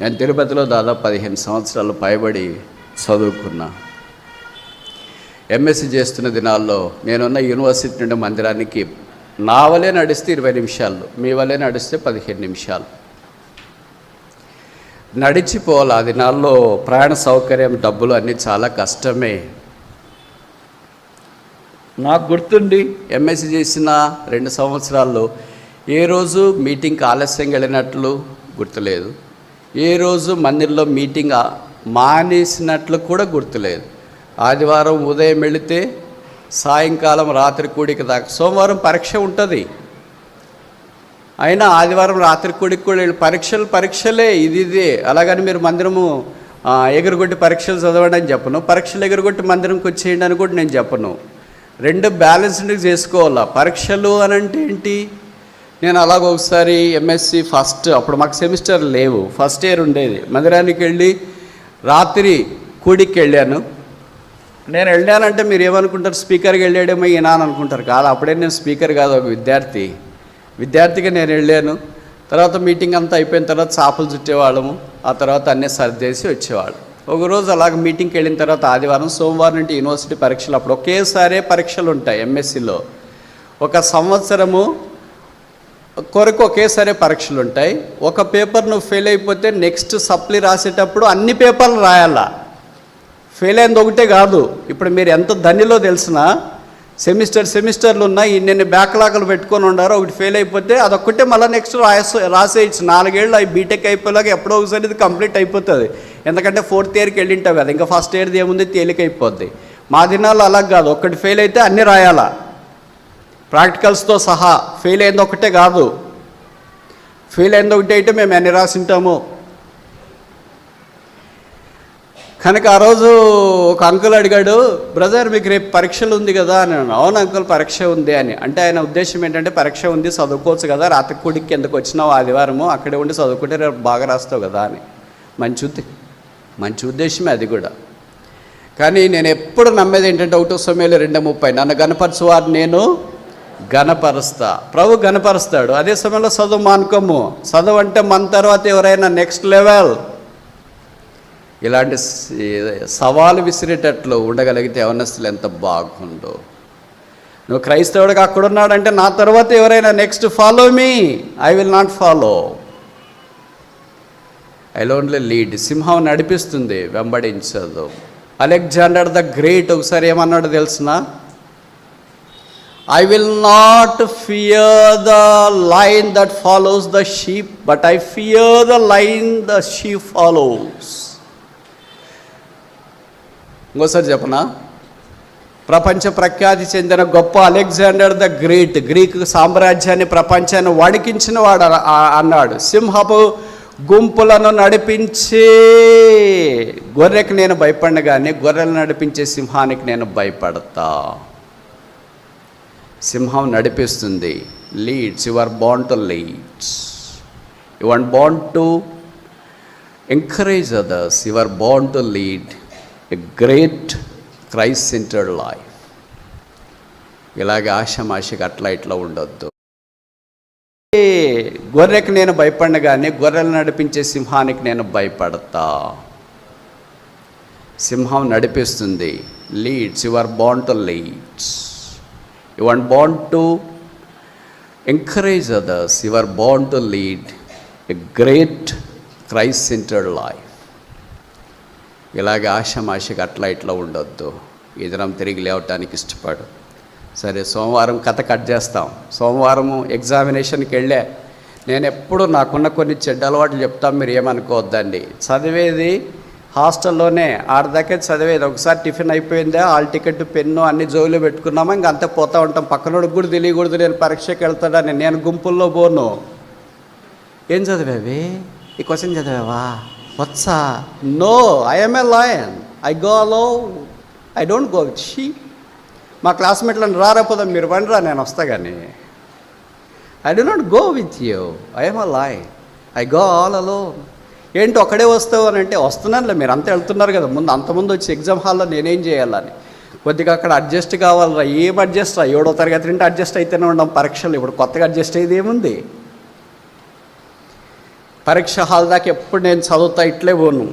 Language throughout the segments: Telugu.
నేను తిరుపతిలో దాదాపు పదిహేను సంవత్సరాలు పైబడి చదువుకున్నా. ఎంఎస్సి చేస్తున్న దినాల్లో నేనున్న యూనివర్సిటీ నుండి మందిరానికి నా వలే నడిస్తే ఇరవై నిమిషాలు మీ వలే నడిస్తే పదిహేను నిమిషాలు. నడిచిపోవాలి ఆ దినాల్లో ప్రయాణ సౌకర్యం డబ్బులు అన్నీ చాలా కష్టమే. నాకు గుర్తుండి. ఎంఎస్సి చేసిన రెండు సంవత్సరాల్లో ఏ రోజు మీటింగ్కి ఆలస్యంగా వెళ్ళినట్లు గుర్తులేదు. ఏ రోజు మందిర్లో మీటింగ్ మానేసినట్లు కూడా గుర్తులేదు. ఆదివారం ఉదయం వెళితే సాయంకాలం రాత్రి కూడికి దాకా సోమవారం పరీక్ష ఉంటుంది. అయినా ఆదివారం రాత్రి కూడికి కూడా పరీక్షలు పరీక్షలే ఇది ఇదే. అలాగని మీరు మందిరము ఎగురుగొట్టి పరీక్షలు చదవండి అని చెప్పను. పరీక్షలు ఎగురుగొట్టి మందిరంకి వచ్చేయండి అని కూడా నేను చెప్పను. రెండు బ్యాలెన్స్డ్ చేసుకోవాలా? పరీక్షలు అని అంటే ఏంటి? నేను అలాగ ఒకసారి ఎంఎస్సి ఫస్ట్ అప్పుడు మాకు సెమిస్టర్ లేవు. ఫస్ట్ ఇయర్ ఉండేది. మందిరానికి వెళ్ళి రాత్రి కూడికి వెళ్ళాను. నేను వెళ్ళానంటే మీరు ఏమనుకుంటారు? స్పీకర్కి వెళ్ళాడేమో ఈయన అనుకుంటారు. కాదు అప్పుడే నేను స్పీకర్ కాదు ఒక విద్యార్థి. విద్యార్థిగా నేను వెళ్ళాను. తర్వాత మీటింగ్ అంతా అయిపోయిన తర్వాత చేపలు చుట్టేవాళ్ళము. ఆ తర్వాత అన్నీ సర్దేసి వచ్చేవాళ్ళు. ఒకరోజు అలాగ మీటింగ్కి వెళ్ళిన తర్వాత ఆదివారం సోమవారం నుండి యూనివర్సిటీ పరీక్షలు. అప్పుడు ఒకేసారే పరీక్షలు ఉంటాయి ఎంఎస్సిలో ఒక సంవత్సరము కొరకు ఒకేసారి పరీక్షలు ఉంటాయి ఒక పేపర్ నువ్వు ఫెయిల్ అయిపోతే నెక్స్ట్ సప్లీ రాసేటప్పుడు అన్ని పేపర్లు రాయాలా? ఫెయిల్ అయింది ఒకటే కాదు. ఇప్పుడు మీరు ఎంత ధనిలో తెలిసిన సెమిస్టర్ సెమిస్టర్లు ఉన్నాయి నేను బ్యాక్లాగ్లు పెట్టుకొని ఉండారో ఒకటి ఫెయిల్ అయిపోతే అదొక్కటే మళ్ళీ నెక్స్ట్ రాసే రాసేయచ్చు. నాలుగేళ్ళు అవి బీటెక్ అయిపోయేలాగా ఎప్పుడో ఒకసారి ఇది కంప్లీట్ అయిపోతుంది. ఎందుకంటే ఫోర్త్ ఇయర్కి వెళ్ళింటావు కదా ఇంకా ఫస్ట్ ఇయర్ది ఏముంది? తేలిక అయిపోద్ది. మా దినాల్లో అలా కాదు. ఒక్కటి ఫెయిల్ అయితే అన్నీ రాయాలా? ప్రాక్టికల్స్తో సహా ఫెయిల్ అయింది ఒకటే కాదు. ఫెయిల్ అయింది ఒకటి అయితే మేము ఎన్ని రాసింటాము. కనుక ఆ రోజు ఒక అంకుల్ అడిగాడు బ్రదర్ మీకు రేపు పరీక్షలు ఉంది కదా? అని అవును అంకుల్ పరీక్ష ఉంది అని. అంటే ఆయన ఉద్దేశం ఏంటంటే పరీక్ష ఉంది చదువుకోవచ్చు కదా రాత్రి కూడికి ఎందుకు వచ్చినావు ఆదివారము? అక్కడే ఉండి చదువుకుంటే రేపు బాగా రాస్తావు కదా అని. మంచి ఉద్దే మంచి ఉద్దేశమే అది కూడా. కానీ నేను ఎప్పుడు నమ్మేది ఏంటంటే ఒకటో సమయంలో రెండు ముప్పై. నన్ను కనపరచువారు నేను గనపరుస్తా ప్రభు గనపరుస్తాడు అదే సమయంలో చదువు మానుకోము. చదువు అంటే మన తర్వాత ఎవరైనా నెక్స్ట్ లెవెల్. ఇలాంటి సవాలు విసిరేటట్లు ఉండగలిగితే అవనస్తులు ఎంత బాగుండు. నువ్వు క్రైస్తవుడిగా అక్కడ ఉన్నాడంటే నా తర్వాత ఎవరైనా next follow me? I will not follow. I only lead. సింహం నడిపిస్తుంది వెంబడించదు. Alexander the great. ఒకసారి ఏమన్నాడు తెలిసినా? I will not fear the lion that follows the sheep but I fear the lion the sheep follows ఇంకోసారి చెప్పనా? ప్రపంచ ప్రఖ్యాతి చెందిన గొప్ప అలెగ్జాండర్ ద గ్రేట్ గ్రీక్ సామ్రాజ్యాన్ని ప్రపంచాన్ని వణికించిన వాడు అన్నాడు. సింహపు గుంపులను నడిపించే గొర్రెకి నేను భయపడిన కానీ గొర్రెలు నడిపించే సింహానికి నేను భయపడతా. సింహం నడిపిస్తుంది. Leads you are bound to leads you are bound to encourage others you are bound to lead a great Christ centered life ఇలాగ ఆశమాషకి అట్లా ఇట్లా ఉండొద్దు. గొర్రెకి నేను భయపడిన కానీ గొర్రెలు నడిపించే సింహానికి నేను భయపడతా. సింహం నడిపిస్తుంది. Leads you are bound to leads you are bound to encourage others you are bound to lead a great Christ centered life ఇలాగ ఆశమాషకి అట్లా ఇట్లా ఉండొద్దు. ఈ తిరిగి లేవటానికి ఇష్టపడు. సరే సోమవారం కథ కట్ చేస్తాం. సోమవారము ఎగ్జామినేషన్కి వెళ్ళే. నేను ఎప్పుడు నాకున్న కొన్ని చెడ్డ అలవాట్లు చెప్తాం. మీరు ఏమనుకోవద్దండి. చదివేది హాస్టల్లోనే ఆడదాకే చదివేది. ఒకసారి టిఫిన్ అయిపోయిందా ఆల్ టికెట్ పెన్ను అన్ని జోలు పెట్టుకున్నామా? ఇంక అంతే పోతూ ఉంటాం. పక్కనోడికి కూడా తెలియకూడదు నేను పరీక్షకి వెళ్తాడని నేను గుంపుల్లో పోను. ఏం చదివావి? ఈ క్వశ్చన్ చదివావా? వచ్చా no I'm a lion. I go alone I don't go. With she మా క్లాస్మేట్లను రారపోదాం మీరు వండిరా నేను వస్తా కానీ I do not go with you. I'm a lion. I go all alone ఏంటి ఒక్కడే వస్తావు అని అంటే వస్తున్నానులే మీరు అంతా వెళ్తున్నారు కదా ముందు అంతమంది వచ్చి ఎగ్జామ్ హాల్లో నేనేం చేయాలని. కొద్దిగా అక్కడ అడ్జస్ట్ కావాలరా ఏం అడ్జస్ట్ రా ఏడో తరగతి నుండి అడ్జస్ట్ అయితేనే ఉండం పరీక్షలు ఇప్పుడు కొత్తగా అడ్జస్ట్ అయ్యేది ఏముంది? పరీక్ష హాల్ దాకా ఎప్పుడు నేను చదువుతా ఇట్లే పోను.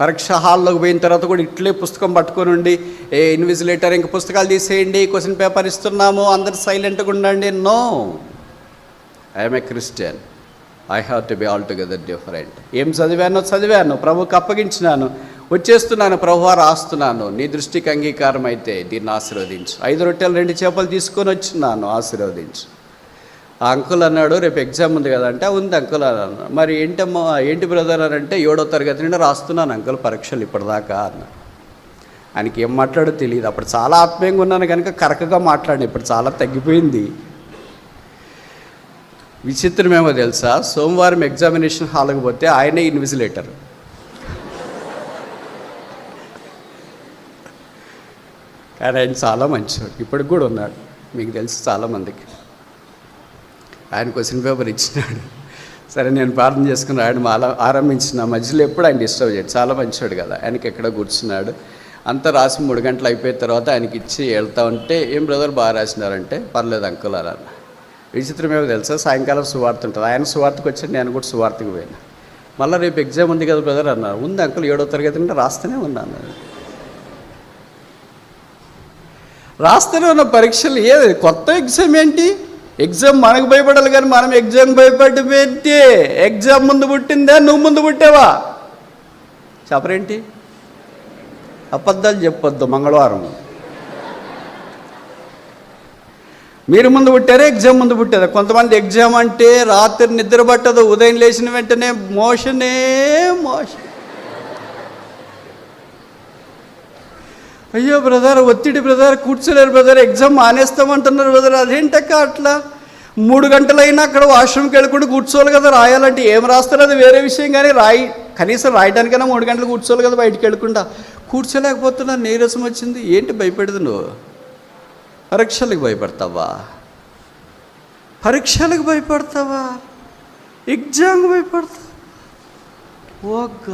పరీక్ష హాల్లోకి పోయిన తర్వాత కూడా ఇట్లే పుస్తకం పట్టుకొని ఉండి ఏ ఇన్విజిలేటర్ ఇంక పుస్తకాలు తీసేయండి క్వశ్చన్ పేపర్ ఇస్తున్నాము అందరు సైలెంట్గా ఉండండి no. I'm a Christian. I have to be all together different ఏం చదివానో చదివాను ప్రభుకి అప్పగించినాను వచ్చేస్తున్నాను ప్రభు రాస్తున్నాను నీ దృష్టికి అంగీకారం అయితే దీన్ని ఆశీర్వదించు. ఐదు రొట్టెలు రెండు చేపలు తీసుకొని వచ్చినాను ఆశీర్వదించు. ఆ అంకుల్ అన్నాడు రేపు ఎగ్జామ్ ఉంది కదా అంటే ఉంది అంకుల్ అన్నాను మరి ఏంటమ్మా ఏంటి బ్రదర్ అని అంటే ఏడో తరగతి నుండి రాస్తున్నాను అంకుల్ పరీక్షలు ఇప్పటిదాకా అన్న ఆయనకి ఏం మాట్లాడో తెలియదు అప్పుడు చాలా ఆత్మీయంగా ఉన్నాను కనుక కరకగా మాట్లాడిన ఇప్పుడు చాలా తగ్గిపోయింది. విచిత్రమేమో తెలుసా? సోమవారం ఎగ్జామినేషన్ హాల్కి పోతే ఆయనే ఇన్విజిలేటర్. కానీ ఆయన చాలా మంచివాడు ఇప్పటికి కూడా ఉన్నాడు. మీకు తెలుసు చాలామందికి ఆయన క్వశ్చన్ పేపర్ ఇచ్చినాడు. సరే నేను ప్రార్థన చేసుకుని ఆయన మాల ఆరంభించిన మధ్యలో ఎప్పుడు ఆయన డిస్టర్బ్ చేయడు. చాలా మంచివాడు కదా. ఆయనకి ఎక్కడ కూర్చున్నాడు. అంతా రాసి మూడు గంటలు అయిపోయిన తర్వాత ఆయనకి ఇచ్చి వెళ్తా ఉంటే ఏం బ్రదర్ బాగా రాసినారంటే? పర్లేదు అంకుల్ అలా అన్న. విచిత్రం ఏమో తెలుసా? సాయంకాలం సువార్త ఉంటుంది. ఆయన సువార్తకు వచ్చి నేను కూడా సువార్తకు పోయినా. మళ్ళీ రేపు ఎగ్జామ్ ఉంది కదా బ్రదర్ అన్నారు. ఉంది అంకుల్ ఏడో తరగతి అంటే రాస్తూనే ఉన్నాను రాస్తూనే ఉన్న పరీక్షలు ఏ కొత్త ఎగ్జామ్ ఏంటి? ఎగ్జామ్ మనకు భయపడాలి కానీ మనం ఎగ్జామ్ భయపడి ఏంటి ఎగ్జామ్ ముందు పుట్టిందా? నువ్వు ముందు పుట్టావా? చెప్పరేంటి? అబద్ధాలు చెప్పొద్దు మంగళవారం. మీరు ముందు పుట్టారా ఎగ్జామ్ ముందు పుట్టారా. కొంతమంది ఎగ్జామ్ అంటే రాత్రి నిద్ర పట్టదు ఉదయం లేచిన వెంటనే మోషనే మోషన్ అయ్యో బ్రదర్ ఒత్తిడి బ్రదర్ కూర్చోలేరు బ్రదర్ ఎగ్జామ్ మానేస్తామంటున్నారు బ్రదర్ అదేంటక్క అట్లా? మూడు గంటలైనా అక్కడ వాష్రూమ్కి వెళ్ళకుండా కూర్చోవాలి కదా రాయాలంటే ఏం రాస్తారో? అది వేరే విషయం కానీ రాయి కనీసం రాయడానికైనా మూడు గంటలు కూర్చోవాలి కదా బయటికి వెళ్ళకుండా. కూర్చోలేకపోతున్నా నీరసం వచ్చింది. ఏంటి భయపెడదు నువ్వు? ಪರೀಕ್ಷೆಲಿಗೆ ಭಯಪಡ್ತಾವ ಪರೀಕ್ಷೆಲಿಗೆ ಭಯಪಡ್ತಾವ ಎಕ್ಸಾಮ್ಗೆ ಭಯಪಡ್ತಾವ ಹೋಗ